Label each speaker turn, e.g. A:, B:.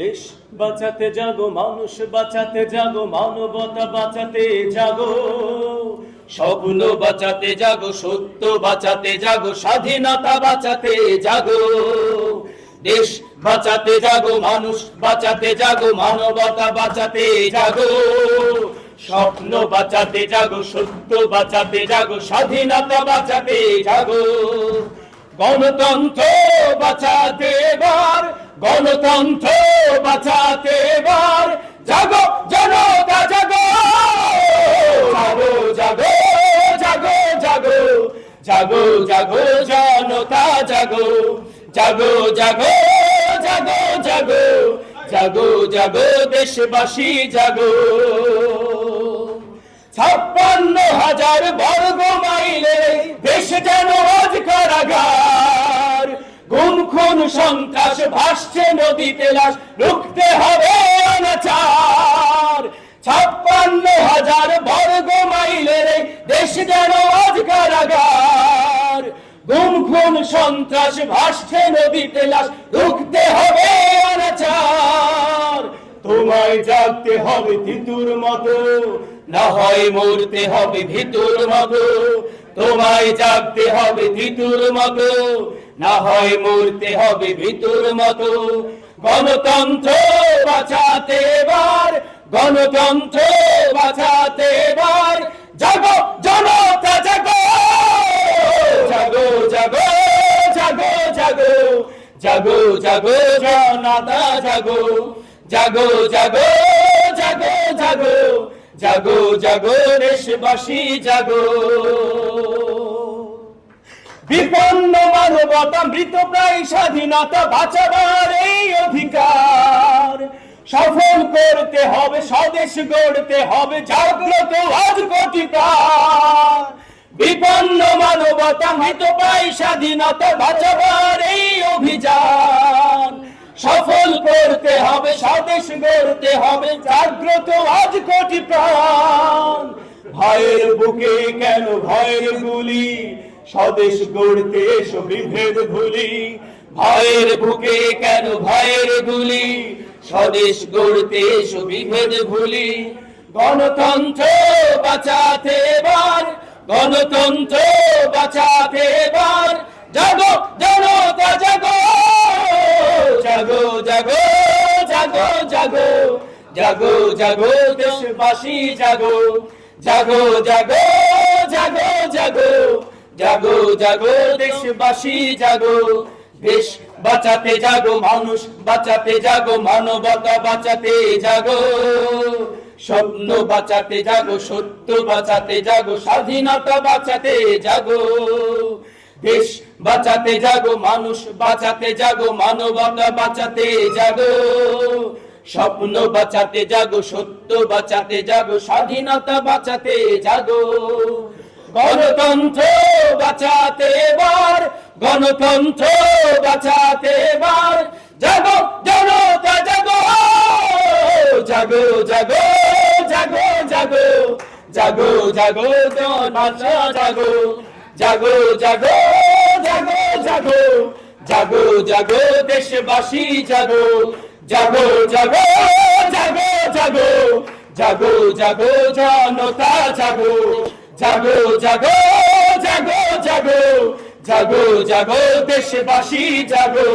A: দেশ বাঁচাতে জাগো, মানুষ বাঁচাতে জাগো, মানবতা বাঁচাতে জাগো। স্বপ্ন বাঁচাতে জাগো, সত্য বাঁচাতে জাগো, স্বাধীনতা বাঁচাতে জাগো। দেশ বাঁচাতে জাগো, মানুষ বাঁচাতে জাগো, মানবতা বাঁচাতে জাগো। স্বপ্ন বাঁচাতে জাগো, সত্য বাঁচাতে জাগো, স্বাধীনতা বাঁচাতে জাগো। গণতন্ত্র বাঁচাতে এবার গণতন্ত্র বাঁচাতে এবার জাগো জনতা জাগো। জাগো জাগো জাগো জাগো। জাগো জাগো, জনতা জাগো। জাগো জাগো জাগো জাগো। জাগো জাগো, দেশবাসী জাগো। ছাপ্পান্ন হাজার বর্গ মাইলে সন্ত্রাস ভাসছে নদীতে লাশ রুখতে হবে অনাচার। ছাপ্পান্ন হাজার বর্গ মাইলের দেশ যেন আজ কারাগার। গুম খুন সন্ত্রাস ভাসছে নদীতে লাশ রুখতে হবে অনাচার। তোমায় জাগতে হবে ভিতুর মতো, না হয় মরতে হবে ভিতুর মতো। তোমায় জাগতে হবে ভিতুর মতো না হয় মরতে হবে ভিতুর মতো। গণতন্ত্র বাঁচাতে এবার, গণতন্ত্র বাঁচাতে এবার। জাগো, জনতা, জাগো! জাগো জাগো জাগো জাগো। জাগো জাগো, জনতা, জাগো। জাগো জাগো জাগো জাগো। জাগো জাগো, দেশবাসী, জাগো। বিপন্ন মানবতা মৃত প্রায় স্বাধীনতা বাঁচাবার এই অধিকার। সফল করতে হবে, স্বদেশ গড়তে হবে, জাগ্রত আজ কোটি বিপন্ন মানবতা মৃত প্রায় স্বাধীনতা বাঁচাবার এই অভিযান। সফল করতে হবে, স্বদেশ গড়তে হবে, জাগ্রত আজ কোটি প্রাণ। ভয়ের বুকে কেন ভয়ের গুলি? স্বদেশ গড়তে এসো বিভেদ ভুলি ভয়ের বুকে কেন ভয়ের গুলি স্বদেশ গড়তে এসো বিভেদ ভুলি গণতন্ত্র বাঁচাতে এবার, গণতন্ত্র বাঁচাতে এবার। জাগো, জনতা, জাগো জাগো জাগো জাগো জাগো জাগো জাগো, দেশবাসী, জাগো জাগো জাগো জাগো জাগো। জাগো দেশবাসী জাগো। দেশ বাঁচাতে জাগো, মানুষ বাঁচাতে জাগো, মানবতা বাঁচাতে জাগো। স্বপ্ন বাঁচাতে জাগো, সত্য বাঁচাতে জাগো, স্বাধীনতা বাঁচাতে জাগো। দেশ বাঁচাতে জাগো, মানুষ বাঁচাতে জাগো, মানবতা বাঁচাতে জাগো। স্বপ্ন বাঁচাতে জাগো, সত্য বাঁচাতে জাগো, স্বাধীনতা বাঁচাতে জাগো। গণতন্ত্র গণতন্ত্র বাঁচাতে এবার জাগো জনতা জাগো জাগো জাগো জাগো জাগো জাগো জাগো জনতা জাগো জাগো জাগো জাগো জাগো জাগো জাগো দেশবাসী জাগো জাগো জাগো জাগো জাগো জাগো জাগো জনতা জাগো জাগো জাগো জাগো জাগো দেশবাসী জাগো।